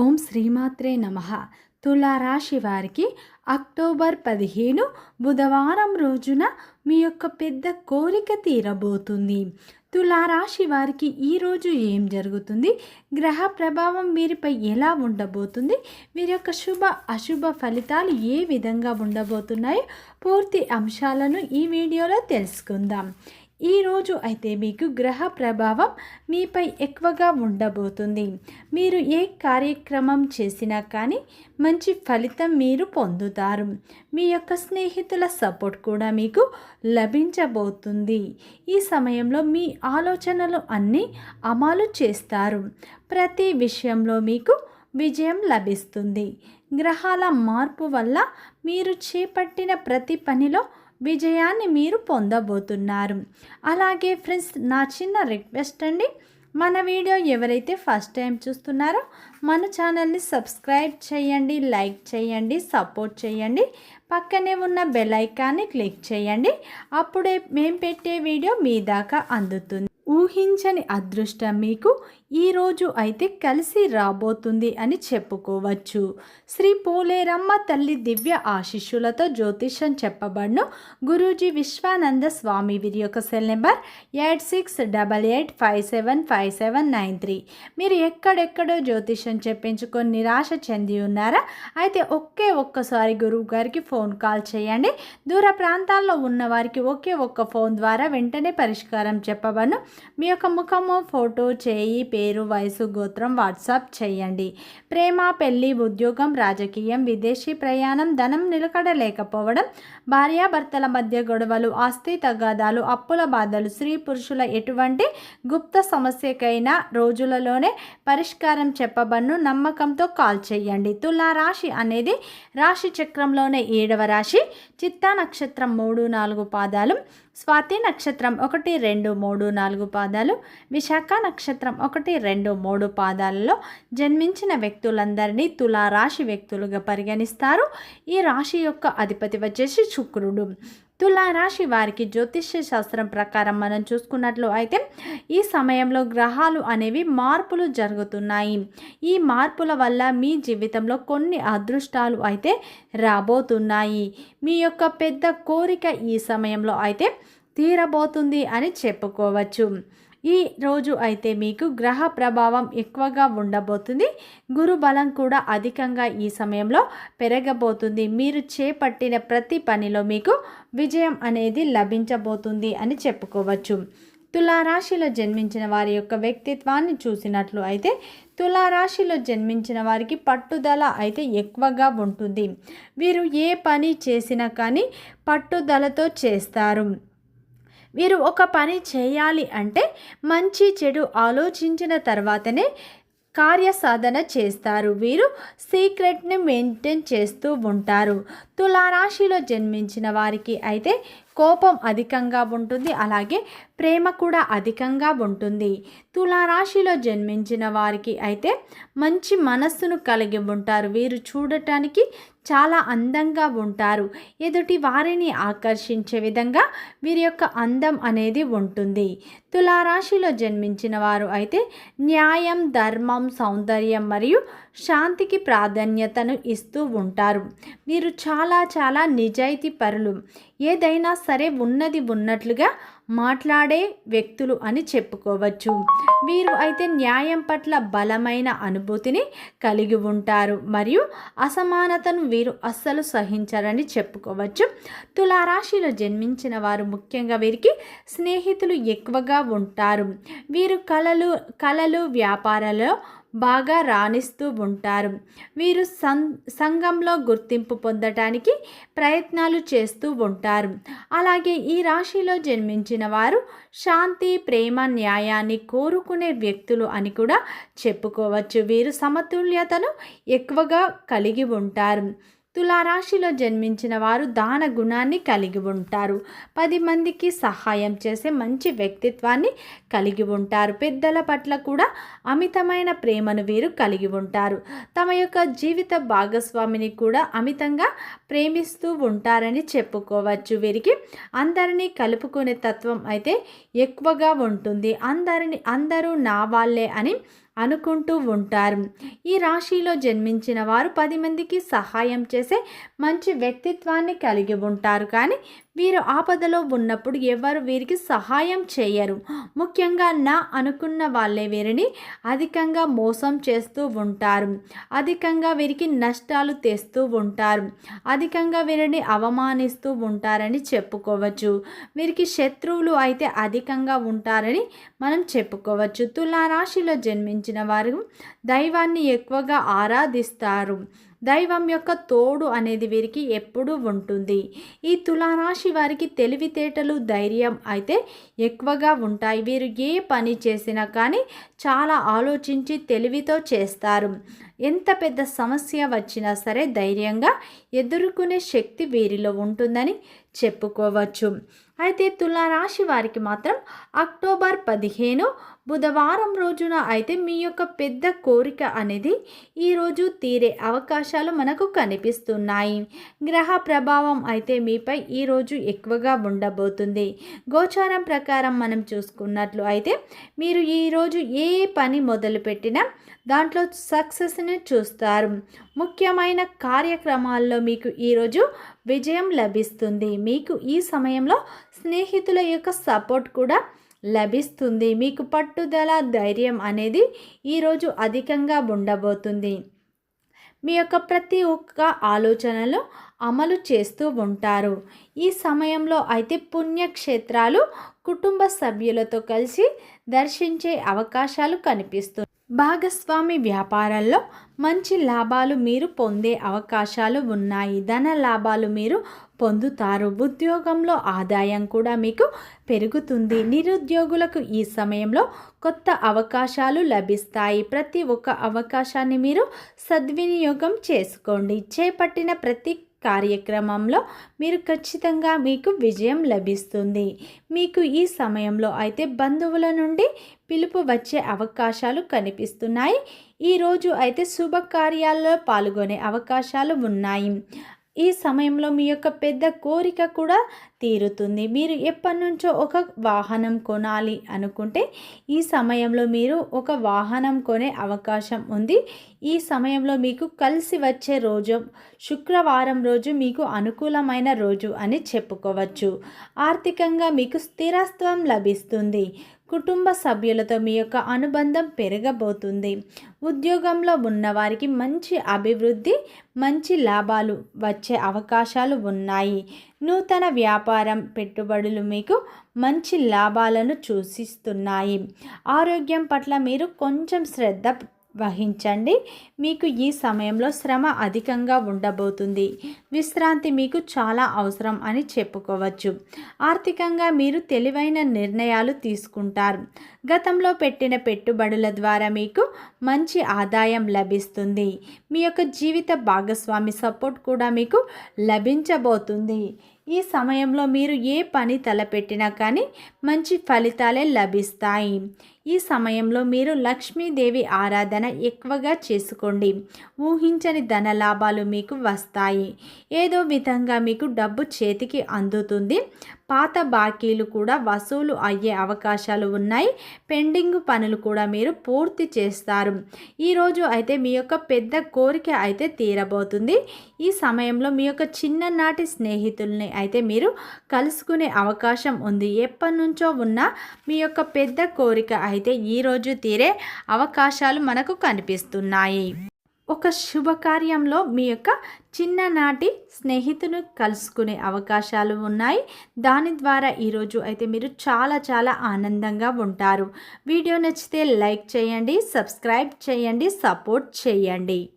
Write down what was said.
ఓం శ్రీమాత్రే నమ. తులారాశి వారికి అక్టోబర్ పదిహేను బుధవారం రోజున మీ యొక్క పెద్ద కోరిక తీరబోతుంది. తులారాశి వారికి ఈరోజు ఏం జరుగుతుంది? గ్రహ ప్రభావం వీరిపై ఎలా ఉండబోతుంది? వీరి యొక్క శుభ అశుభ ఫలితాలు ఏ విధంగా ఉండబోతున్నాయో పూర్తి అంశాలను ఈ వీడియోలో తెలుసుకుందాం. ఈరోజు అయితే మీకు గ్రహ ప్రభావం మీపై ఎక్కువగా ఉండబోతుంది. మీరు ఏ కార్యక్రమం చేసినా కానీ మంచి ఫలితం మీరు పొందుతారు. మీ యొక్క స్నేహితుల సపోర్ట్ కూడా మీకు లభించబోతుంది. ఈ సమయంలో మీ ఆలోచనలు అన్నీ అమలు చేస్తారు. ప్రతి విషయంలో మీకు విజయం లభిస్తుంది. గ్రహాల మార్పు వల్ల మీరు చేపట్టిన ప్రతి పనిలో విజయాన్ని మీరు పొందబోతున్నారు. అలాగే ఫ్రెండ్స్ నా చిన్న రిక్వెస్ట్ అండి. మన వీడియో ఎవరైతే ఫస్ట్ టైం చూస్తున్నారో మన ఛానల్ని సబ్స్క్రైబ్ చేయండి లైక్ చేయండి సపోర్ట్ చేయండి. పక్కనే ఉన్న బెల్ ఐకాన్ని క్లిక్ చేయండి. అప్పుడే మేము పెట్టే వీడియో మీ దాకా అందుతుంది. ఊహించని అదృష్టం మీకు ఈరోజు అయితే కలిసి రాబోతుంది అని చెప్పుకోవచ్చు. శ్రీ పోలేరమ్మ తల్లి దివ్య ఆశిష్యులతో జ్యోతిషం చెప్పబడును. గురూజీ విశ్వానంద స్వామి వీరి యొక్క cell number eight six double eight five seven five seven nine three. మీరు ఎక్కడెక్కడో జ్యోతిషం చెప్పించుకొని నిరాశ చెంది ఉన్నారా? అయితే ఒకే ఒక్కసారి గురువు గారికి ఫోన్ కాల్ చేయండి. దూర ప్రాంతాల్లో ఉన్న వారికి ఒకే ఒక్క ఫోన్ ద్వారా వెంటనే పరిష్కారం చెప్పబడును. మీ యొక్క ముఖము ఫోటో చేయి పేరు వయసు గోత్రం వాట్సాప్ చేయండి. ప్రేమ పెళ్ళి ఉద్యోగం రాజకీయం విదేశీ ప్రయాణం ధనం నిలకడ లేకపోవడం భార్యాభర్తల మధ్య గొడవలు ఆస్తి తగాదాలు అప్పుల బాధలు స్త్రీ పురుషుల ఎటువంటి గుప్త సమస్యకైనా రోజులలోనే పరిష్కారం చెప్పబన్ను నమ్మకంతో కాల్ చేయండి. తులా రాశి అనేది రాశి చక్రంలోనే ఏడవ రాశి. చిత్తా నక్షత్రం మూడు నాలుగు పాదాలు స్వాతి నక్షత్రం ఒకటి రెండు మూడు నాలుగు పాదాలు విశాఖ నక్షత్రం ఒకటి రెండు మూడు పాదాలలో జన్మించిన వ్యక్తులందరినీ తులారాశి వ్యక్తులుగా పరిగణిస్తారు. ఈ రాశి యొక్క అధిపతి వచ్చేసి శుక్రుడు. తులారాశి వారికి జ్యోతిష్య శాస్త్రం ప్రకారం మనం చూసుకున్నట్లు అయితే ఈ సమయంలో గ్రహాలు అనేవి మార్పులు జరుగుతున్నాయి. ఈ మార్పుల వల్ల మీ జీవితంలో కొన్ని అదృష్టాలు అయితే రాబోతున్నాయి. మీ యొక్క పెద్ద కోరిక ఈ సమయంలో అయితే తీరబోతుంది అని చెప్పుకోవచ్చు. ఈ రోజు అయితే మీకు గ్రహ ప్రభావం ఎక్కువగా ఉండబోతుంది. గురు బలం కూడా అధికంగా ఈ సమయంలో పెరగబోతుంది. మీరు చేపట్టిన ప్రతి పనిలో మీకు విజయం అనేది లభించబోతుంది అని చెప్పుకోవచ్చు. తులారాశిలో జన్మించిన వారి యొక్క వ్యక్తిత్వాన్ని చూసినట్లు అయితే తులారాశిలో జన్మించిన వారికి పట్టుదల అయితే ఎక్కువగా ఉంటుంది. వీరు ఏ పని చేసినా కానీ పట్టుదలతో చేస్తారు. వీరు ఒక పని చేయాలి అంటే మంచి చెడు ఆలోచించిన తర్వాతనే కార్యసాధన చేస్తారు. వీరు సీక్రెట్ని మెయింటైన్ చేస్తూ ఉంటారు. తులారాశిలో జన్మించిన వారికి అయితే కోపం అధికంగా ఉంటుంది. అలాగే ప్రేమ కూడా అధికంగా ఉంటుంది. తులారాశిలో జన్మించిన వారికి అయితే మంచి మనస్సును కలిగి ఉంటారు. వీరు చూడటానికి చాలా అందంగా ఉంటారు. ఎదుటి వారిని ఆకర్షించే విధంగా వీరి యొక్క అందం అనేది ఉంటుంది. తులారాశిలో జన్మించిన వారు అయితే న్యాయం ధర్మం సౌందర్యం మరియు శాంతికి ప్రాధాన్యతను ఇస్తూ ఉంటారు. వీరు చాలా చాలా నిజాయితీ పరులు. ఏదైనా సరే ఉన్నది ఉన్నట్లుగా మాట్లాడే వ్యక్తులు అని చెప్పుకోవచ్చు. వీరు అయితే న్యాయం పట్ల బలమైన అనుభూతిని కలిగి ఉంటారు. మరియు అసమానతను వీరు అస్సలు సహించారని చెప్పుకోవచ్చు. తులారాశిలో జన్మించిన వారు ముఖ్యంగా వీరికి స్నేహితులు ఎక్కువగా ఉంటారు. వీరు కళలు కళలు వ్యాపారాలలో బాగా రాణిస్తూ ఉంటారు. వీరు సం సంఘంలో గుర్తింపు పొందటానికి ప్రయత్నాలు చేస్తూ ఉంటారు. అలాగే ఈ రాశిలో జన్మించిన వారు శాంతి ప్రేమ న్యాయాన్ని కోరుకునే వ్యక్తులు అని కూడా చెప్పుకోవచ్చు. వీరు సమతుల్యతను ఎక్కువగా కలిగి ఉంటారు. తులారాశిలో జన్మించిన వారు దాన గుణాన్ని కలిగి ఉంటారు. పది మందికి సహాయం చేసే మంచి వ్యక్తిత్వాన్ని కలిగి ఉంటారు. పెద్దల పట్ల కూడా అమితమైన ప్రేమను వీరు కలిగి ఉంటారు. తమ యొక్క జీవిత భాగస్వామిని కూడా అమితంగా ప్రేమిస్తూ ఉంటారని చెప్పుకోవచ్చు. వీరికి అందరినీ కలుపుకునే తత్వం అయితే ఎక్కువగా ఉంటుంది. అందరిని అందరూ నా వాళ్ళే అని అనుకుంటూ ఉంటారు. ఈ రాశిలో జన్మించిన వారు పది మందికి సహాయం చేసే మంచి వ్యక్తిత్వాన్ని కలిగి ఉంటారు. కానీ వీరు ఆపదలో ఉన్నప్పుడు ఎవరు వీరికి సహాయం చేయరు. ముఖ్యంగా నా అనుకున్న వాళ్ళే వీరిని అధికంగా మోసం చేస్తూ ఉంటారు. అధికంగా వీరికి నష్టాలు తెస్తూ ఉంటారు. అధికంగా వీరిని అవమానిస్తూ ఉంటారని చెప్పుకోవచ్చు. వీరికి శత్రువులు అయితే అధికంగా ఉంటారని మనం చెప్పుకోవచ్చు. తులారాశిలో జన్మించిన వారు దైవాన్ని ఎక్కువగా ఆరాధిస్తారు. దైవం యొక్క తోడు అనేది వీరికి ఎప్పుడూ ఉంటుంది. ఈ తులారాశి వారికి తెలివితేటలు ధైర్యం అయితే ఎక్కువగా ఉంటాయి. వీరు ఏ పని చేసినా కానీ చాలా ఆలోచించి తెలివితో చేస్తారు. ఎంత పెద్ద సమస్య వచ్చినా సరే ధైర్యంగా ఎదుర్కొనే శక్తి వీరిలో ఉంటుందని చెప్పుకోవచ్చు. అయితే తులారాశి వారికి మాత్రం అక్టోబర్ పదిహేను బుధవారం రోజున అయితే మీ యొక్క పెద్ద కోరిక అనేది ఈరోజు తీరే అవకాశాలు మనకు కనిపిస్తున్నాయి. గ్రహ ప్రభావం అయితే మీపై ఈరోజు ఎక్కువగా ఉండబోతుంది. గోచారం ప్రకారం మనం చూసుకున్నట్లు అయితే మీరు ఈరోజు ఏ పని మొదలుపెట్టినా దాంట్లో సక్సెస్ని చూస్తారు. ముఖ్యమైన కార్యక్రమాల్లో మీకు ఈరోజు విజయం లభిస్తుంది. మీకు ఈ సమయంలో స్నేహితుల యొక్క సపోర్ట్ కూడా లభిస్తుంది. మీకు పట్టుదల ధైర్యం అనేది ఈరోజు అధికంగా ఉండబోతుంది. మీ యొక్క ప్రతి ఒక్క ఆలోచనలు అమలు చేస్తూ ఉంటారు. ఈ సమయంలో అయితే పుణ్యక్షేత్రాలు కుటుంబ సభ్యులతో కలిసి దర్శించే అవకాశాలు కనిపిస్తుంది భాగస్వామి వ్యాపారాల్లో మంచి లాభాలు మీరు పొందే అవకాశాలు ఉన్నాయి. ధన లాభాలు మీరు పొందుతారు. ఉద్యోగంలో ఆదాయం కూడా మీకు పెరుగుతుంది. నిరుద్యోగులకు ఈ సమయంలో కొత్త అవకాశాలు లభిస్తాయి. ప్రతి ఒక్క అవకాశాన్ని మీరు సద్వినియోగం చేసుకోండి. చేపట్టిన ప్రతి కార్యక్రమంలో మీరు ఖచ్చితంగా మీకు విజయం లభిస్తుంది. మీకు ఈ సమయంలో అయితే బంధువుల నుండి పిలుపు వచ్చే అవకాశాలు కనిపిస్తున్నాయి. ఈరోజు అయితే శుభకార్యాల్లో పాల్గొనే అవకాశాలు ఉన్నాయి. ఈ సమయంలో మీ యొక్క పెద్ద కోరిక కూడా తీరుతుంది. మీరు ఎప్పటి నుంచో ఒక వాహనం కొనాలి అనుకుంటే ఈ సమయంలో మీరు ఒక వాహనం కొనే అవకాశం ఉంది. ఈ సమయంలో మీకు కలిసి వచ్చే రోజు శుక్రవారం రోజు మీకు అనుకూలమైన రోజు అని చెప్పుకోవచ్చు. ఆర్థికంగా మీకు స్థిరత్వం లభిస్తుంది. కుటుంబ సభ్యులతో మీ యొక్క అనుబంధం పెరగబోతుంది. ఉద్యోగంలో ఉన్నవారికి మంచి అభివృద్ధి మంచి లాభాలు వచ్చే అవకాశాలు ఉన్నాయి. నూతన వ్యాపారం పెట్టుబడులు మీకు మంచి లాభాలను సూచిస్తున్నాయి. ఆరోగ్యం పట్ల మీరు కొంచెం శ్రద్ధ వహించండి. మీకు ఈ సమయంలో శ్రమ అధికంగా ఉండబోతుంది. విశ్రాంతి మీకు చాలా అవసరం అని చెప్పుకోవచ్చు. ఆర్థికంగా మీరు తెలివైన నిర్ణయాలు తీసుకుంటారు. గతంలో పెట్టిన పెట్టుబడుల ద్వారా మీకు మంచి ఆదాయం లభిస్తుంది. మీ యొక్క జీవిత భాగస్వామి సపోర్ట్ కూడా మీకు లభించబోతుంది. ఈ సమయంలో మీరు ఏ పని తలపెట్టినా కానీ మంచి ఫలితాలే లభిస్తాయి. ఈ సమయంలో మీరు లక్ష్మీదేవి ఆరాధన ఎక్కువగా చేసుకోండి. ఊహించని ధన లాభాలు మీకు వస్తాయి. ఏదో విధంగా మీకు డబ్బు చేతికి అందుతుంది. పాత బాకీలు కూడా వసూలు అయ్యే అవకాశాలు ఉన్నాయి. పెండింగ్ పనులు కూడా మీరు పూర్తి చేస్తారు. ఈరోజు అయితే మీ యొక్క పెద్ద కోరిక అయితే తీరబోతుంది. ఈ సమయంలో మీ యొక్క చిన్ననాటి స్నేహితుల్ని అయితే మీరు కలుసుకునే అవకాశం ఉంది. ఎప్పటి నుంచో ఉన్న మీ యొక్క పెద్ద కోరిక అయితే ఈరోజు తీరే అవకాశాలు మనకు కనిపిస్తున్నాయి. ఒక శుభకార్యంలో మీ యొక్క చిన్ననాటి స్నేహితును కలుసుకునే అవకాశాలు ఉన్నాయి. దాని ద్వారా ఈరోజు అయితే మీరు చాలా చాలా ఆనందంగా ఉంటారు. వీడియో నచ్చితే లైక్ చేయండి సబ్స్క్రైబ్ చేయండి సపోర్ట్ చేయండి.